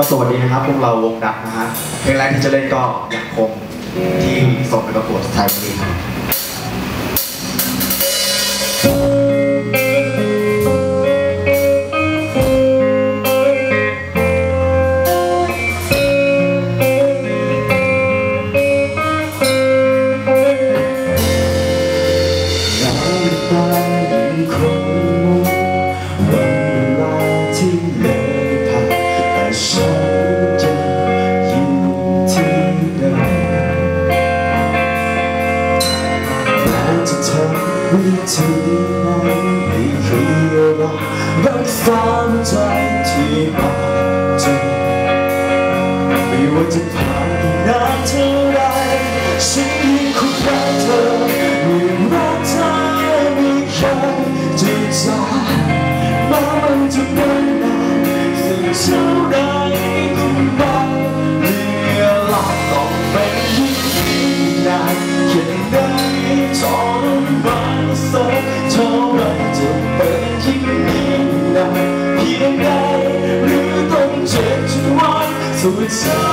ก็สวัสดีนะครับพวกเราวงดับนะฮะเพลงแรกที่จะเล่นก็ยังคงที่ส่งไปประกวดไทยบุรีครับ so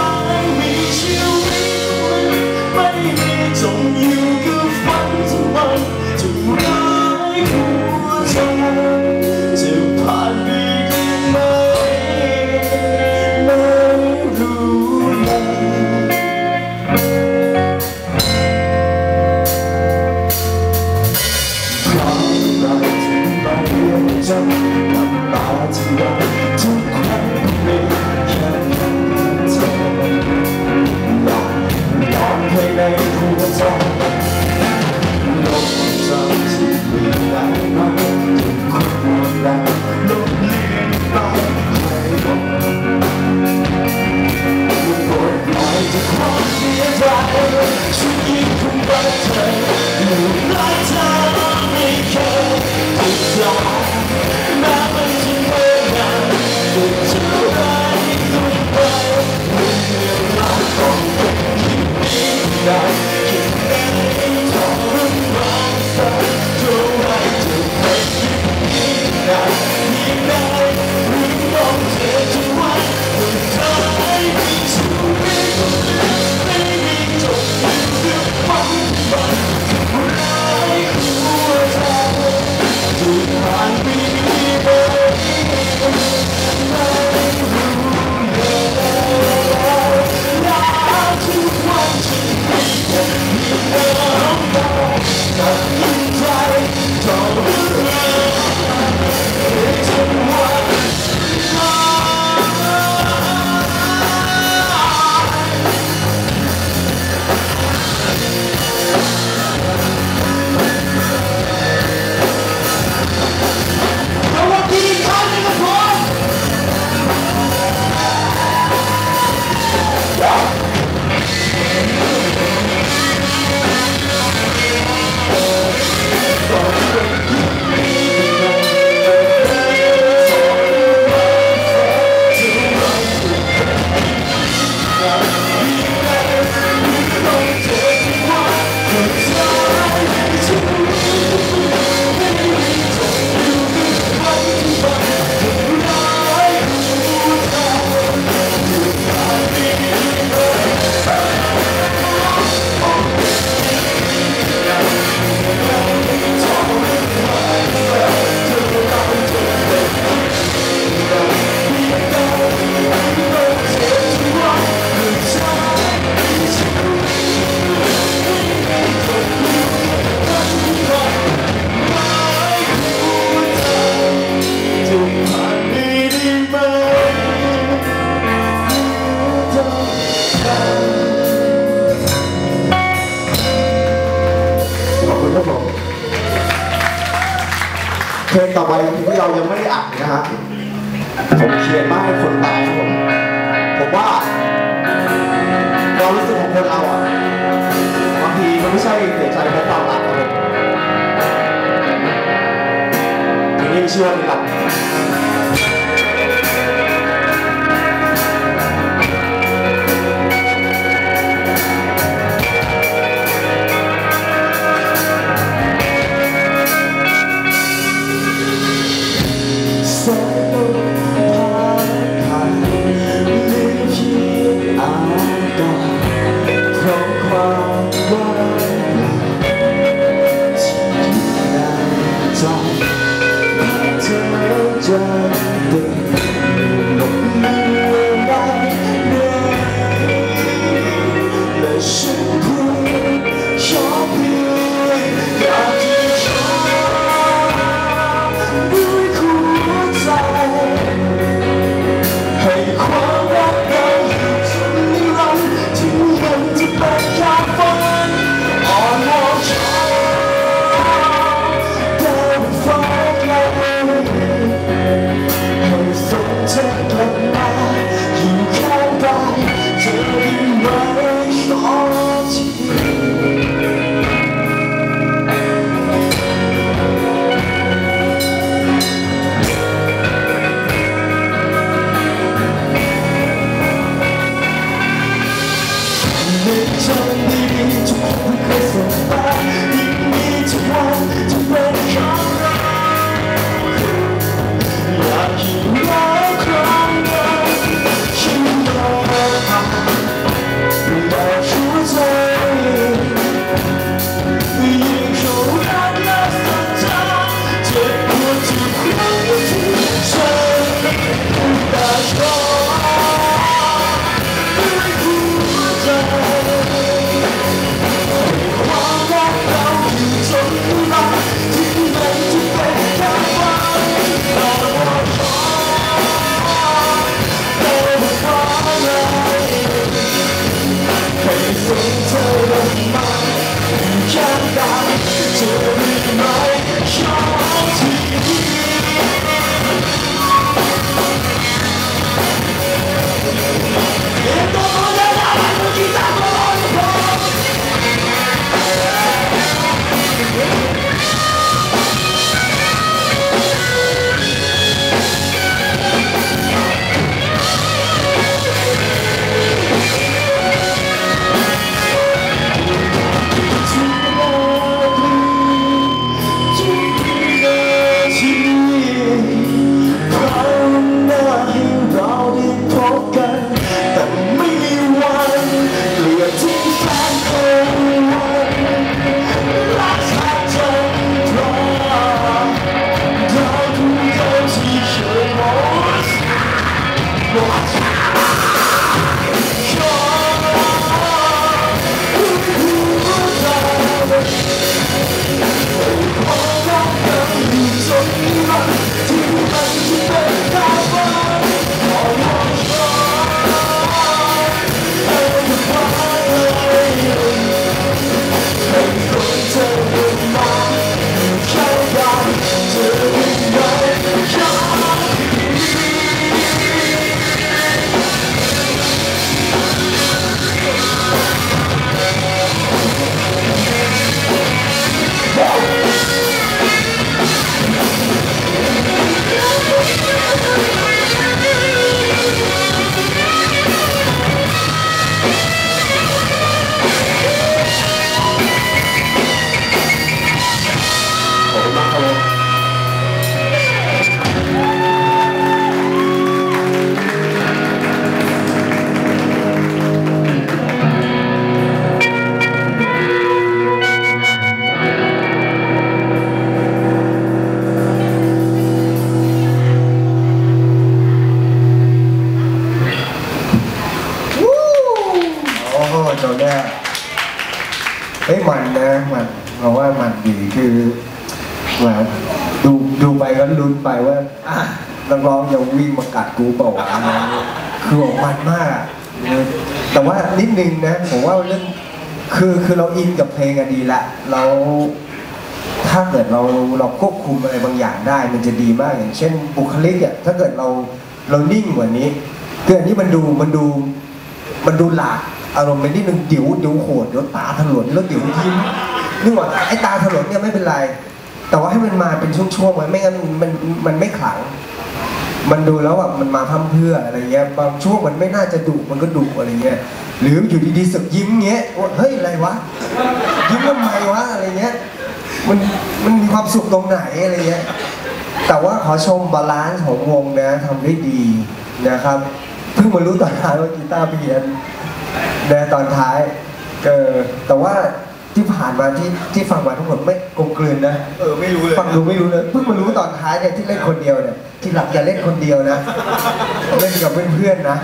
Nighttime on me, kill. believe it. ครับผมเพลงต่อไปที่เรายังไม่ได้อัดนะฮะผมเขียนมาให้คนตายครับผมผมว่าความรู้สึกของคนเราอะบางทีมันไม่ใช่เสียใจเพราะความรักครับผมเพลงนี้ชื่อว่ารัก 下了你就不能 จะวิ่งมากัดกูเปล่าวะอะไรคือบอกมันมาก แต่ว่านิดนึงนะผมว่าเรื่องคือคือเราอินกับเพลงอะดีละเราถ้าเกิดเราเราควบคุมอะไรบางอย่างได้ มันจะดีมากอย่างเช่นบุคลิกอะถ้าเกิดเราเรานิ่งกว่านี้คืออันนี้มันดูมันดูมันดูหลากอารมณ์ไปนิดนึงเดี๋ยวเดี๋ยวโหดเดี๋ยวตาถลนแล้วเดี๋ยวยิ้มนึกว่าไอ้ตาถลนเนี่ยไม่เป็นไร แต่ว่าให้มันมาเป็นช่วงๆไว้ไม่งั้นมันมันไม่ขลัง มันดูแล้วแบบมันมาพร่ำเพรื่ออะไรเงี้ยบางช่วงมันไม่น่าจะดุมันก็ดุอะไรเงี้ยหรืออยู่ดีๆสึกยิ้มเงี้ยว่าเฮ้ยอะไรวะยิ้มทำไมวะอะไรเงี้ยมันมันมีความสุขตรงไหนอะไรเงี้ยแต่ว่าขอชมบาลานซ์ของวงนะทำได้ดีนะครับเพิ่งมารู้ตอนท้ายว่ากีตาร์เพียนนะตอนท้ายเออแต่ว่าที่ผ่านมาที่ที่ฟังมาทั้งหมดไม่กลมกลืนนะเออไม่รู้เลยฟังดูไม่รู้เลยเพิ่งมารู้ตอนท้ายเนี่ยที่เล่นคนเดียวเนี่ย ที่หลักอย่าเล่นคนเดียวนะ เล่นกับเพื่อนๆนะ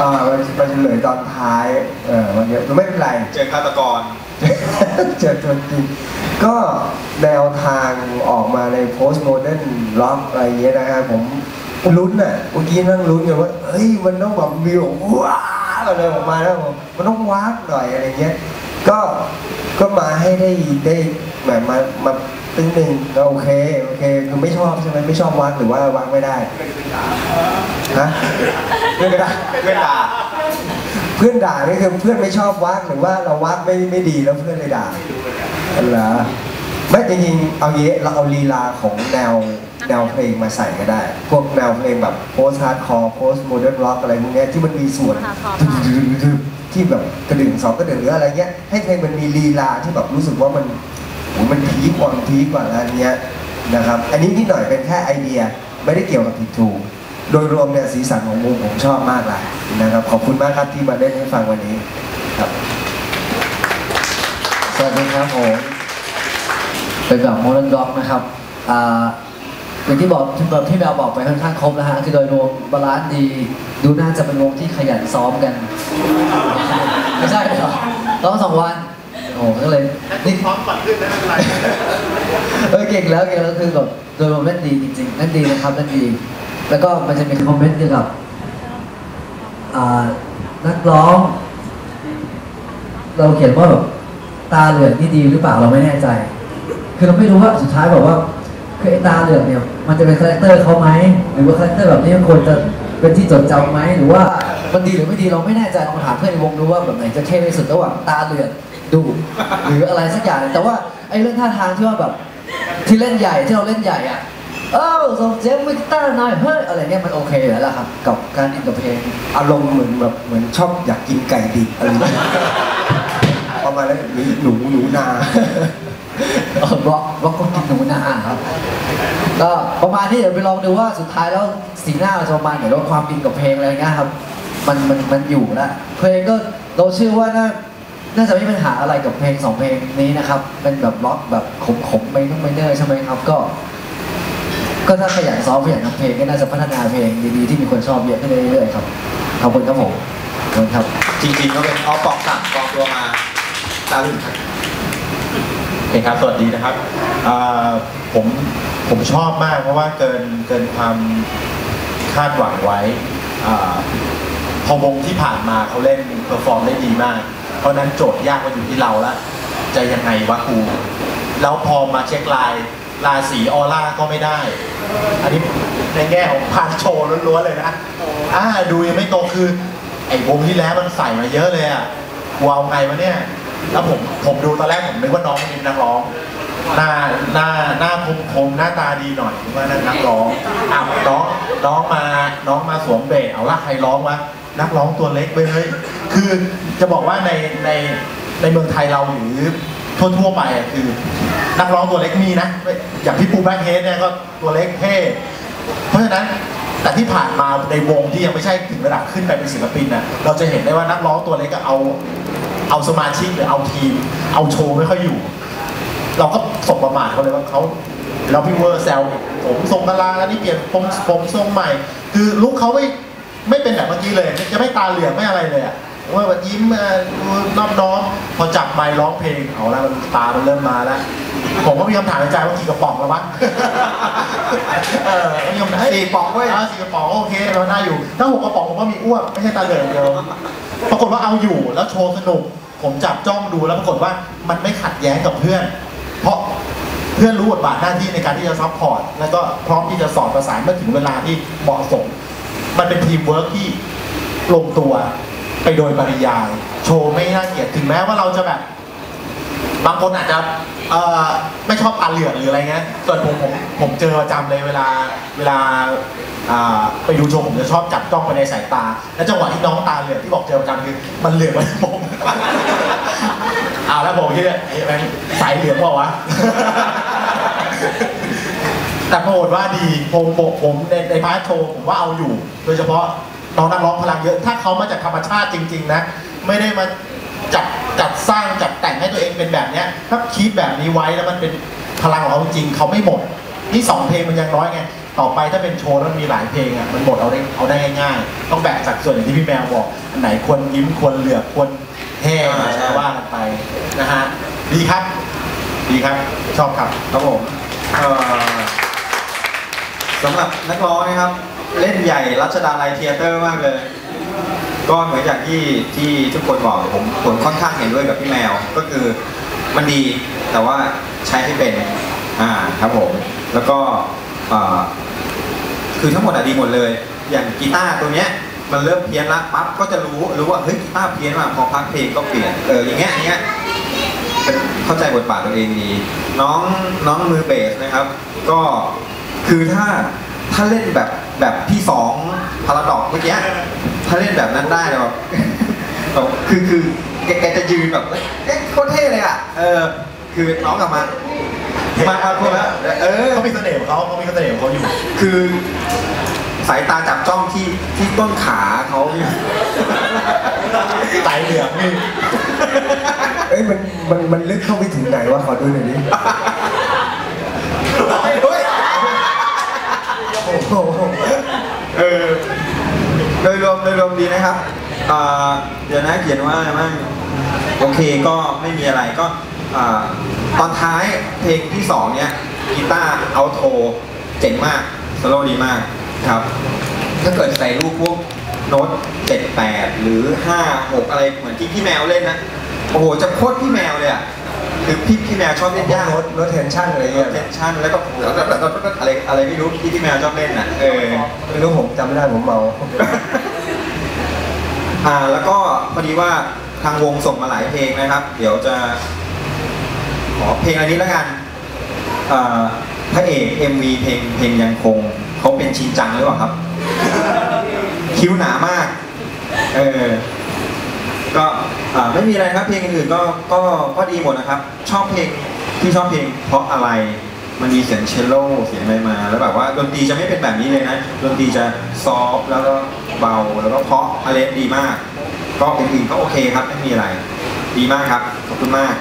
อ่ามันมันเฉลยตอนท้ายเออวันเนี้ยไม่เป็นไร เจอฆาตกร เจอตัวจริงก็แนวทางออกมาใน post modern rock อะไรเงี้ยนะฮะผมลุ้นน่ะเมื่อกี้นั่งลุ้นอยู่ว่าเฮ้ยมันต้องแบบมีแบบว้าวอะไรออกมาแล้วผมมันต้องว้าวหน่อยอะไรเงี้ยก็ ก็มาให้ได้ได้แบบมามาตึงหนึ่งก็โอเคโอเคคือไม่ชอบใช่ไหมไม่ชอบวักหรือว่าวักไม่ได้ฮะไม่ได้เวลาเพื่อนด่านี่คือเพื่อนไม่ชอบวักหรือว่าเราวักไม่ไม่ดีแล้วเพื่อนเลยด่าเหรอไม่จริงๆเอางี้เราเอาลีลาของแนว แนวเพลงมาใส่ก็ได้ พวกแนวเพลงแบบโพสฮาร์ดคอร์โพสโมเดิร์นร็อกอะไรพวกเนี้ยที่มันมีส่วนที่แบบกระดึงสองกระดึงหรืออะไรเงี้ยให้เพลงมันมีลีลาที่แบบรู้สึกว่ามันโหมันพีคกว่าพีคกว่าอันเนี้ยนะครับอันนี้นิดหน่อยเป็นแค่ไอเดียไม่ได้เกี่ยวกับผิดถูกโดยรวมเนี่ยสีสันของวงผมชอบมากเลยนะครับขอบคุณมากครับที่มาเล่นให้ฟังวันนี้ครับสวัสดีครับผมเป็นแบบโมเดิร์นด็อกนะครับอ่า อย่างที่บอกแบบที่แมวบอกไปค่อนข้างครบแล้วฮะคือโดยรวมบาลานซ์ดี ดูน่าจะเป็นวงที่ขยันซ้อมกัน ไม่ใช่เหรอซ้อมสองวันโอ้ก็เลยนี่ซ้อมก่อนขึ้นนะไม่เป็นไรเออเก่งแล้วเก่งแล้วคือแบบโดยรวมเล่นดีจริงๆเล่นดีนะครับเล่นดี แล้วก็มันจะมีคอมเมนต์เกี่ยวกับนักร้อง เราเขียนว่าแบบตาเหลือกนี่ดีหรือเปล่าเราไม่แน่ใจ คือเราไม่รู้ว่าสุดท้ายบอกว่า คือไอ้ตาเหลือกเนี่ย มันจะเป็นคาแรคเตอร์เขาไหมหรือว่าคาแรคเตอร์แบบนี้มันควรจะเป็นที่จดจำไหมหรือว่ามันดีหรือไม่ดีเราไม่แน่ใจลองถามเพื่อนในวงดูว่าแบบไหนจะเท่ที่สุดระหว่างตาเหลือกดูหรืออะไรสักอย่างแต่ว่าไอ้เรื่องท่าทางที่ว่าแบบที่เล่นใหญ่ที่เราเล่นใหญ่อะเออส่งเสียงมือกีตาหน่อยเฮ้ยอะไรเนี่ยมันโอเคอยู่แล้วล่ะครับ กับการอินกับเพลงอารมณ์เหมือนแบบเหมือนชอบอยากกินไก่ดิบอะไรอย่างเงี้ยประมาณนั้นหรือหนูหนูนา บล็อกบล็อกก็กินหนูนาครับก็ประมาณนี้เดี๋ยวไปลองดูว่าสุดท้ายแล้วสีหน้าจะประมาณไหนแล้วความอินกับเพลงอะไรเงี้ยครับ มันมันมันอยู่แล้วเพลงก็เราเชื่อว่าน่าน่าจะไม่มีปัญหาอะไรกับเพลงสองเพลงนี้นะครับ เป็นแบบบล็อกแบบขมขมๆไปต้องไปเนอร์ใช่ไหมครับก็ ก็ถ้าขยันซ้อมขยันทำเพลงก็น่าจะพัฒนาเพลงดีๆที่มีคนชอบเยอะขึ้นเรื่อยๆครับขอบคุณครับผมขอบคุณครับ จริงๆก็เป็นออฟปอกสั่งกองตัวมาตาลึง โอเคครับสวัสดีนะครับผมผมชอบมากเพราะว่าเกินเกินความคาดหวังไว้พอวงที่ผ่านมาเขาเล่นเพอร์ฟอร์มได้ดีมาก เพราะนั้นโจทย์ยากมาอยู่ที่เราละจะยังไงวะครูแล้วพอมาเช็คลายลายสีออร่าก็ไม่ได้ อันนี้ในแง่ของพานโชว์ล้วนๆเลยนะอ่าดูยังไม่โตคือ ไอ้วงที่แล้วมันใส่มาเยอะเลยอะกูเอาไงวะเนี่ย แล้วผมผมดูตอนแรกผมนึกว่าน้องเป็นนักร้อง หน้าหน้าหน้าคมคมหน้าตาดีหน่อยนึกว่านั่นนักร้องอ้าวน้องน้องมาน้องมาสวมเบสเอาละใครร้องวะนักร้องตัวเล็กไปเลยคือจะบอกว่าในในในเมืองไทยเราหรือทั่วๆไปคือ นักร้องตัวเล็กมีนะอย่างพี่ปูแบ็คเฮดเนี่ยก็ตัวเล็กเท่เพราะฉะนั้น แต่ที่ผ่านมาในวงที่ยังไม่ใช่ถึงระดับขึ้นไปเป็นศิลปินน่ะเราจะเห็นได้ว่านักร้องตัวเล็กก็เอาเอาสมาชิกหรือเอาทีม เอาโชว์ไม่ค่อยอยู่ เราก็สบประมาทเขาเลยว่าเขาเราพี่เวอร์แซวผมทรงกะลาแล้วนี่เปลี่ยนผมผมทรงใหม่ คือลุกเขาไม่ไม่เป็นแบบเมื่อกี้เลย จะไม่ตาเหลือกไม่อะไรเลยอะ ว่าแบบยิ้มเอ่อดูนอบน้อมพอจับไมค์ร้องเพลงเอาละมันตามันเริ่มมาแล้วผมก็มีคำถามในใจว่ากี่กระป๋องแล้ววะเออก็มีคำถามสี่ป๋องเว้ยาสี่กระป๋องโอเคเราน่าอยู่ ถ้าหกกระป๋องผมว่ามีอ้วกไม่ใช่ตาเหลือกอย่างเดียวปรากฏว่าเอาอยู่แล้วโชว์สนุก ผมจับจ้องดูแล้วปรากฏว่ามันไม่ขัดแย้งกับเพื่อน เพราะเพื่อนรู้บทบาทหน้าที่ในการที่จะซัพพอร์ตแล้วก็พร้อมที่จะสอดประสานเมื่อถึงเวลาที่เหมาะสม มันเป็นทีมเวิร์กที่ลงตัว ไปโดยปริยาย โชว์ไม่น่าเกลียดถึงแม้ว่าเราจะแบบ บางคนอาจจะเอ่อไม่ชอบตาเหลือกหรืออะไรเงี้ยส่วนผมผมผมเจอประจำเลยเวลาเวลาอ่าไปดูโชว์ผมจะชอบจับจ้องไปในสายตา แล้วจังหวะที่น้องตาเหลือกที่บอกเจอประจำคือมันเหลือกไปผมเอาแล้วผมคิดว่าเอ๊ะแม่งสายเหลืองเปล่าวะแต่ปรากฏว่าดีผมผมผมในในพาร์ทโชว์ผมว่าเอาอยู่ โดยเฉพาะ น้องนักร้องพลังเยอะ ถ้าเขามาจากธรรมชาติจริง ๆ นะ ไม่ได้มาจัดจัดสร้างจัดแต่งให้ตัวเองเป็นแบบเนี้ยถ้าคิดแบบนี้ไว้แล้วมันเป็นพลังของเขาจริงๆเขาไม่หมดนี่สองเพลงมันยังน้อยไงต่อไปถ้าเป็นโชว์แล้วมีหลายเพลงอะมันหมดเอาได้เอาได้ง่ายๆต้องแบ่งสัดส่วนอย่างที่พี่แมวบอกอันไหนควรยิ้มควรเหลือกควรแห้งอ่าใช่ว่ากันไปนะฮะดีครับ ดีครับ ชอบครับครับผมเอ่อสำหรับนักร้องนะครับ เล่นใหญ่รัชดาลัยเทียเตอร์มากเลย ก็เหมือนอย่างที่ที่ทุกคนบอกผมผมค่อนข้างเห็นด้วยกับพี่แมวก็คือมันดีแต่ว่าใช้ให้เป็นอ่าครับผม แล้วก็คือทั้งหมดอะดีหมดเลย อย่างกีตาร์ตัวเนี้ยมันเริ่มเพี้ยนละปั๊บก็จะรู้รู้ว่าเฮ้ยกีตาร์เพี้ยนมาพอพักเพลงก็เปลี่ยนเอออย่างเงี้ยอย่างเงี้ยเข้าใจบทบาทตัวเองดี น้องน้องมือเบสนะครับ ก็คือถ้าถ้าเล่นแบบ แบบพี่สองพาราดอกเมื่อกี้ถ้าเล่นแบบนั้นได้เนี่ยแบบแบบคือคือแกแกจะยืนแบบเอ๊ะโคตรเท่เลยอะเออคือน้องกลับมามาเอาคนละเออเขามีเสน่ห์ของเขาเขามีเสน่ห์ของเขาอยู่ คือสายตาจับจ้องที่ที่ต้นขาเขาเนี่ยสายเหลืองนี่เอ้ยมันมันมันลึกเข้าไปถึงไหนวะขอดูหน่อยดิ เฮ้ย โอ้โหเออโดยรวมโดยรวมดีนะครับอ่าเดี๋ยวนะเขียนว่าอะไรบ้างโอเคก็ไม่มีอะไรก็อ่าตอนท้ายเพลงที่สองเนี้ยกีตาร์เอาโทเจ๋งมากสโลว์ดีมากครับ ถ้าเกิดใส่รูปพวกโน้ตเจ็ดแปดหรือห้าหกอะไรเหมือนที่พี่แมวเล่นนะ โอ้โห จะโคตรพี่แมวเลยอะ คือพี่พี่แมวชอบเล่นยากรถรถเทนชั่นอะไรเทเงี้ยนชั่นแล้วก็อะไรอะไรไม่รู้ที่พี่แมวชอบเล่นน่ะเออไม่รู้ผมจำไม่ได้ผมเมาอ่าแล้วก็พอดีว่าทางวงส่งมาหลายเพลงนะครับ เดี๋ยวจะ ขอเพลงอันนี้แล้วกันอ่าพระเอก MV เพลงเพลงยังคงเขาเป็นชินจังหรือเปล่าครับ คิ้วหนามาก เออ ก็ อ่าไม่มีอะไรครับเพลงอื่นๆก็ก็ก็ดีหมดนะครับ ชอบเพลงที่ชอบเพลง เพราะอะไรมันมีเสียงเชลโลเสียงอะไรมา แล้วแบบว่าดนตรีจะไม่เป็นแบบนี้เลยนะดนตรีจะซอฟแล้วก็เบาแล้วก็เพราะอะไรดีมาก ก็อื่นๆก็โอเคครับไม่มีอะไร ดีมากครับขอบคุณมาก